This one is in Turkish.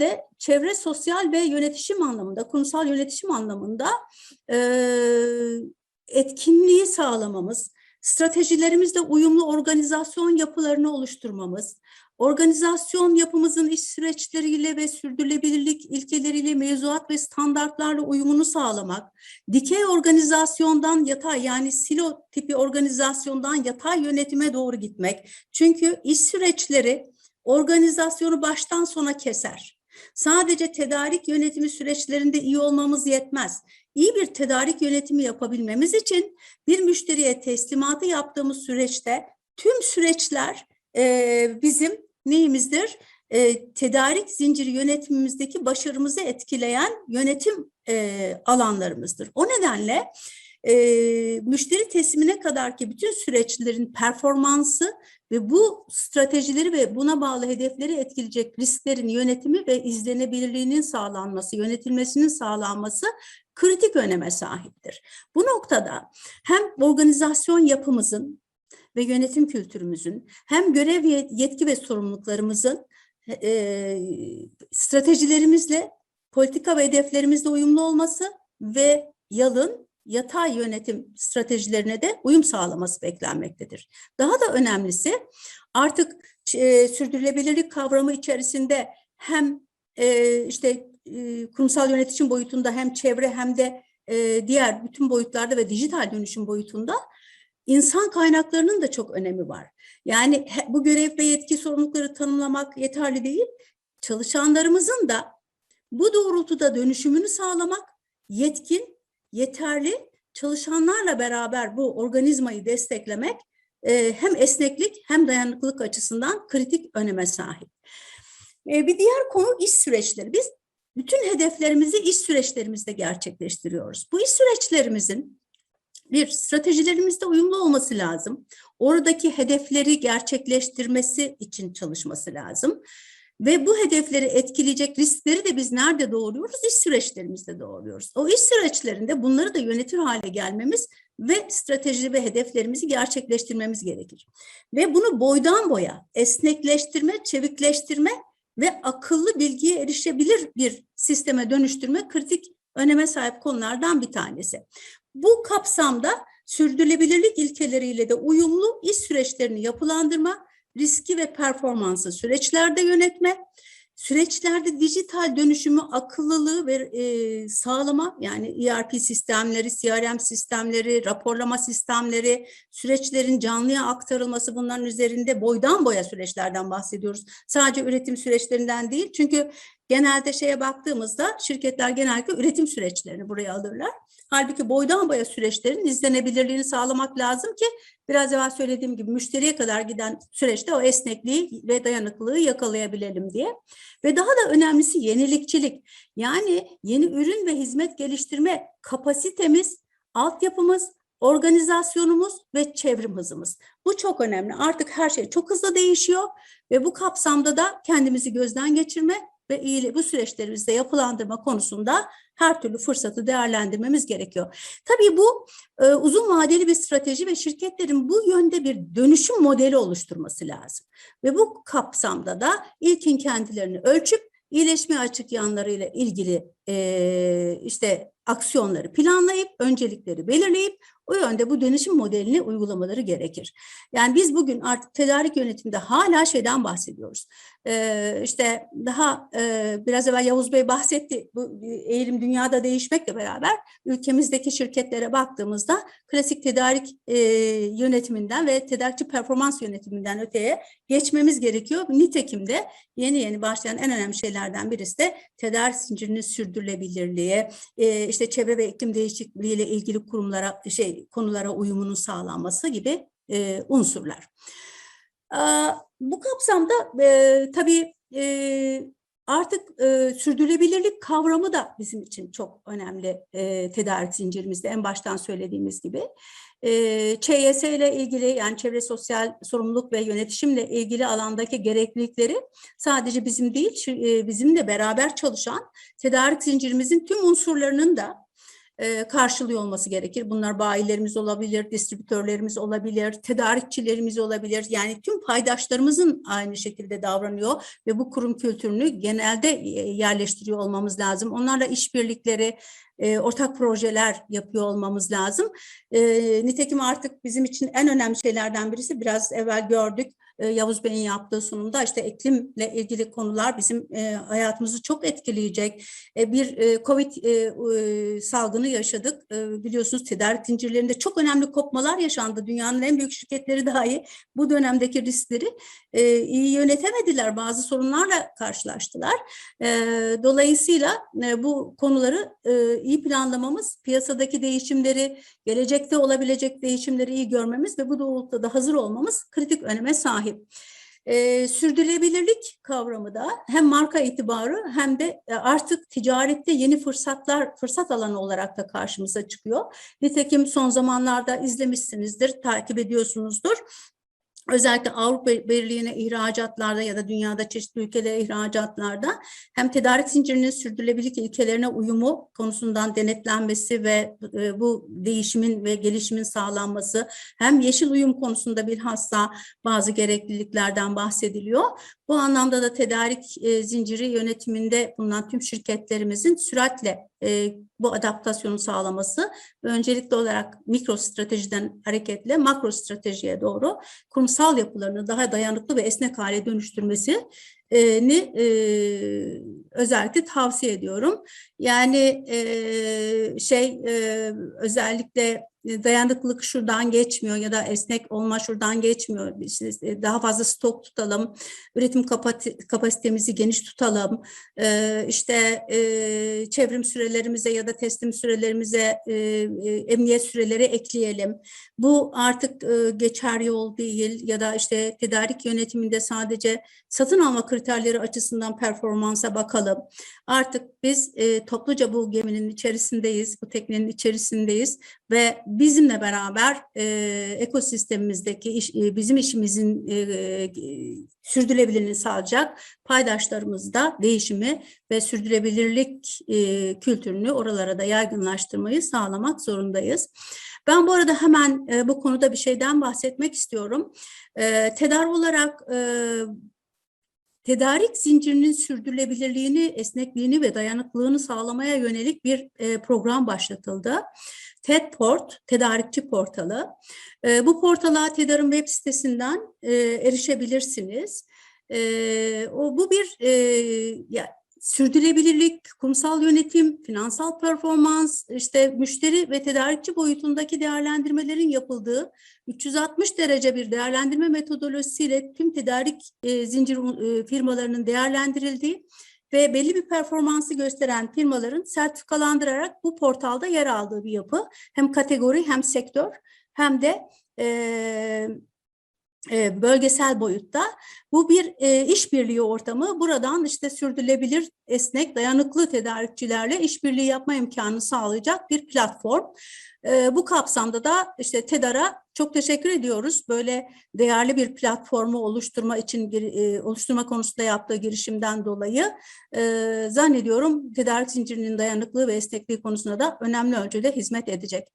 de çevre, sosyal ve yönetişim anlamında, kurumsal yönetişim anlamında e, etkinliği sağlamamız, stratejilerimizde uyumlu organizasyon yapılarını oluşturmamız, organizasyon yapımızın iş süreçleriyle ve sürdürülebilirlik ilkeleriyle mevzuat ve standartlarla uyumunu sağlamak, dikey organizasyondan yatay yani silo tipi organizasyondan yatay yönetime doğru gitmek. Çünkü iş süreçleri organizasyonu baştan sona keser. Sadece tedarik yönetimi süreçlerinde iyi olmamız yetmez. İyi bir tedarik yönetimi yapabilmemiz için bir müşteriye teslimatı yaptığımız süreçte tüm süreçler e, bizim neyimizdir? E, tedarik zinciri yönetimimizdeki başarımızı etkileyen yönetim e, alanlarımızdır. O nedenle e, müşteri teslimine kadar ki bütün süreçlerin performansı ve bu stratejileri ve buna bağlı hedefleri etkileyecek risklerin yönetimi ve izlenebilirliğinin sağlanması, yönetilmesinin sağlanması kritik öneme sahiptir. Bu noktada hem organizasyon yapımızın ve yönetim kültürümüzün hem görev yetki ve sorumluluklarımızın e, stratejilerimizle politika ve hedeflerimizle uyumlu olması ve yalın yatay yönetim stratejilerine de uyum sağlaması beklenmektedir. Daha da önemlisi artık e, sürdürülebilirlik kavramı içerisinde hem e, işte e, kurumsal yönetişim boyutunda hem çevre hem de e, diğer bütün boyutlarda ve dijital dönüşüm boyutunda insan kaynaklarının da çok önemi var. Yani bu görev ve yetki sorumlulukları tanımlamak yeterli değil. Çalışanlarımızın da bu doğrultuda dönüşümünü sağlamak yetkin, yeterli çalışanlarla beraber bu organizmayı desteklemek e, hem esneklik hem dayanıklılık açısından kritik öneme sahip. E, bir diğer konu iş süreçleri. Biz bütün hedeflerimizi iş süreçlerimizde gerçekleştiriyoruz. Bu iş süreçlerimizin bir stratejilerimizde uyumlu olması lazım. Oradaki hedefleri gerçekleştirmesi için çalışması lazım. Ve bu hedefleri etkileyecek riskleri de biz nerede doğuruyoruz? İş süreçlerimizde doğuruyoruz. O iş süreçlerinde bunları da yönetir hale gelmemiz ve strateji ve hedeflerimizi gerçekleştirmemiz gerekir. Ve bunu boydan boya esnekleştirme, çevikleştirme ve akıllı bilgiye erişebilir bir sisteme dönüştürme kritik öneme sahip konulardan bir tanesi. Bu kapsamda sürdürülebilirlik ilkeleriyle de uyumlu iş süreçlerini yapılandırma, riski ve performansı süreçlerde yönetme, süreçlerde dijital dönüşümü, akıllılığı ve e, sağlama yani ERP sistemleri, CRM sistemleri, raporlama sistemleri, süreçlerin canlıya aktarılması bunların üzerinde boydan boya süreçlerden bahsediyoruz. Sadece üretim süreçlerinden değil çünkü genelde şeye baktığımızda şirketler genellikle üretim süreçlerini buraya alırlar. Halbuki boydan boya süreçlerin izlenebilirliğini sağlamak lazım ki biraz evvel söylediğim gibi müşteriye kadar giden süreçte o esnekliği ve dayanıklılığı yakalayabilelim diye. Ve daha da önemlisi yenilikçilik. Yani yeni ürün ve hizmet geliştirme kapasitemiz, altyapımız, organizasyonumuz ve çevrim hızımız. Bu çok önemli. Artık her şey çok hızlı değişiyor ve bu kapsamda da kendimizi gözden geçirme ve iyili bu süreçlerimizde yapılandırma konusunda her türlü fırsatı değerlendirmemiz gerekiyor. Tabii bu e, uzun vadeli bir strateji ve şirketlerin bu yönde bir dönüşüm modeli oluşturması lazım. Ve bu kapsamda da ilkin kendilerini ölçüp iyileşme açık yanlarıyla ilgili e, işte aksiyonları planlayıp, öncelikleri belirleyip o yönde bu dönüşüm modelini uygulamaları gerekir. Yani biz bugün artık tedarik yönetiminde hala şeyden bahsediyoruz. Ee, işte daha e, biraz evvel Yavuz Bey bahsetti. Bu eğilim dünyada değişmekle beraber ülkemizdeki şirketlere baktığımızda klasik tedarik e, yönetiminden ve tedarikçi performans yönetiminden öteye geçmemiz gerekiyor. Nitekim de yeni yeni başlayan en önemli şeylerden birisi de tedarik zincirinin sürdürülebilirliği, e, işte çevre ve iklim değişikliği ile ilgili kurumlara şey konulara uyumunun sağlanması gibi e, unsurlar. E, bu kapsamda e, tabii e, artık e, sürdürülebilirlik kavramı da bizim için çok önemli e, tedarik zincirimizde en baştan söylediğimiz gibi. E, ÇYS ile ilgili yani çevre sosyal sorumluluk ve yönetişimle ilgili alandaki gereklilikleri sadece bizim değil e, bizimle beraber çalışan tedarik zincirimizin tüm unsurlarının da e, karşılıyor olması gerekir. Bunlar bayilerimiz olabilir, distribütörlerimiz olabilir, tedarikçilerimiz olabilir. Yani tüm paydaşlarımızın aynı şekilde davranıyor ve bu kurum kültürünü genelde e, yerleştiriyor olmamız lazım. Onlarla işbirlikleri, e, ortak projeler yapıyor olmamız lazım. E, nitekim artık bizim için en önemli şeylerden birisi biraz evvel gördük. E, Yavuz Bey'in yaptığı sunumda işte iklimle ilgili konular bizim hayatımızı çok etkileyecek. Bir Covid salgını yaşadık. Biliyorsunuz tedarik zincirlerinde çok önemli kopmalar yaşandı. Dünyanın en büyük şirketleri dahi bu dönemdeki riskleri iyi yönetemediler. Bazı sorunlarla karşılaştılar. Dolayısıyla bu konuları iyi planlamamız, piyasadaki değişimleri, gelecekte olabilecek değişimleri iyi görmemiz ve bu doğrultuda da hazır olmamız kritik öneme sahip. E, sürdürülebilirlik kavramı da hem marka itibarı hem de e, artık ticarette yeni fırsatlar, fırsat alanı olarak da karşımıza çıkıyor. Nitekim son zamanlarda izlemişsinizdir, takip ediyorsunuzdur. Özellikle Avrupa Birliği'ne ihracatlarda ya da dünyada çeşitli ülkelere ihracatlarda hem tedarik zincirinin sürdürülebilirlik ilkelerine uyumu konusundan denetlenmesi ve e, bu değişimin ve gelişimin sağlanması hem yeşil uyum konusunda bilhassa bazı gerekliliklerden bahsediliyor. Bu anlamda da tedarik e, zinciri yönetiminde bulunan tüm şirketlerimizin süratle e, bu adaptasyonu sağlaması öncelikli olarak mikro stratejiden hareketle makro stratejiye doğru kurumsal yapılarını daha dayanıklı ve esnek hale dönüştürmesi ni e, özellikle tavsiye ediyorum. Yani e, şey e, özellikle dayanıklılık şuradan geçmiyor ya da esnek olma şuradan geçmiyor. İşte daha fazla stok tutalım, üretim kapasitemizi geniş tutalım, e, işte e, çevrim sürelerimize ya da teslim sürelerimize e, e, emniyet süreleri ekleyelim. Bu artık e, geçer yol değil ya da işte tedarik yönetiminde sadece satın alma kriterleri açısından performansa bakalım. Artık biz e, topluca bu geminin içerisindeyiz, bu teknenin içerisindeyiz ve bizimle beraber e, ekosistemimizdeki iş, e, bizim işimizin e, e, sürdürülebilirliğini sağlayacak paydaşlarımız da değişimi ve sürdürülebilirlik e, kültürünü oralara da yaygınlaştırmayı sağlamak zorundayız. Ben bu arada hemen e, bu konuda bir şeyden bahsetmek istiyorum. E, TEDAR olarak e, tedarik zincirinin sürdürülebilirliğini, esnekliğini ve dayanıklılığını sağlamaya yönelik bir e, program başlatıldı. TEDPort, tedarikçi portalı. E, bu portala TEDAR'ın web sitesinden e, erişebilirsiniz. E, o bu bir e, ya, sürdürülebilirlik, kurumsal yönetim, finansal performans, işte müşteri ve tedarikçi boyutundaki değerlendirmelerin yapıldığı 360 derece bir değerlendirme metodolojisiyle tüm tedarik e, zincir e, firmalarının değerlendirildiği ve belli bir performansı gösteren firmaların sertifikalandırarak bu portalda yer aldığı bir yapı. Hem kategori hem sektör hem de e, bölgesel boyutta. Bu bir e, işbirliği ortamı. Buradan işte sürdürülebilir, esnek, dayanıklı tedarikçilerle işbirliği yapma imkanı sağlayacak bir platform. E, bu kapsamda da işte TEDAR'a çok teşekkür ediyoruz. Böyle değerli bir platformu oluşturma için e, oluşturma konusunda yaptığı girişimden dolayı e, zannediyorum tedarik zincirinin dayanıklığı ve esnekliği konusunda da önemli ölçüde hizmet edecek.